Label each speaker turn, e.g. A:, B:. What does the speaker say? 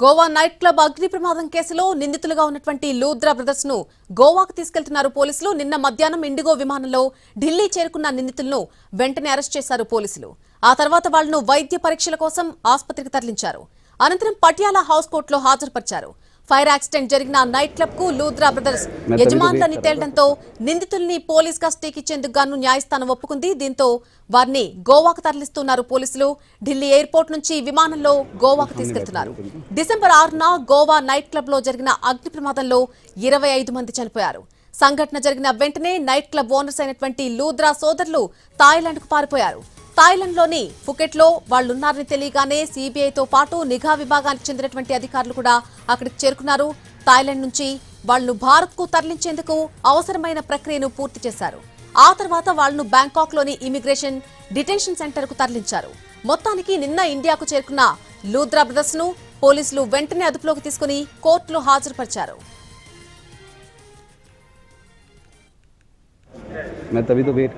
A: Goa night club అగ్ని ప్రమాదం కేసులో నిందితులుగా ఉన్నటువంటి లూద్రా బ్రదర్స్ను గోవాకు తీసుకెళ్తున్నారు పోలీసులు. నిన్న మధ్యాహ్నం ఇండిగో విమానంలో ఢిల్లీ చేరుకున్న నిందితులను వెంటనే అరెస్ట్ చేశారు పోలీసులు. ఆ తర్వాత వాళ్ళను వైద్య పరీక్షల కోసం ఆసుపత్రికి తరలించారు. అనంతరం పటియాలా హౌస్ కోర్టులో హాజరుపరిచారు. ఫైర్ యాక్సిడెంట్ జరిగిన నైట్ క్లబ్కు లూద్రా బ్రదర్స్ యజమానులని తేలడంతో నిందితుల్ని పోలీస్ కస్టడీకి ఇచ్చేందుకు గాను న్యాయస్థానం ఒప్పుకుంది. దీంతో వారిని గోవాకు తరలిస్తున్నారు పోలీసులు. ఢిల్లీ ఎయిర్పోర్ట్ నుంచి విమానంలో గోవాకు తీసుకెళ్తున్నారు. డిసెంబర్ ఆరున గోవా నైట్ క్లబ్లో జరిగిన అగ్ని ప్రమాదంలో ఇరవై ఐదు మంది చనిపోయారు. సంఘటన జరిగిన వెంటనే నైట్ క్లబ్ ఓనర్స్ అయినటువంటి లూద్రా సోదరులు థాయిలాండ్కు పారిపోయారు. థాయిలాండ్ లోని ఫుకెట్ లో వాళ్లున్నారని తెలియగానే సీబీఐతో పాటు నిఘా విభాగానికి చెందినటువంటి అధికారులు కూడా అక్కడికి చేరుకున్నారు థాయిలాండ్ నుంచి వాళ్లను భారత్ కు తరలించేందుకు అవసరమైన ప్రక్రియను పూర్తి చేశారు ఆ తర్వాత వాళ్లను బ్యాంకాక్ లోని ఇమిగ్రేషన్ డిటెన్షన్ సెంటర్ కు తరలించారు మొత్తానికి నిన్న ఇండియాకు చేరుకున్న లూద్రా బ్రదర్స్ ను పోలీసులు వెంటనే అదుపులోకి తీసుకుని కోర్టులో హాజరుపరిచారు
B: मैं तभी तो वेट कर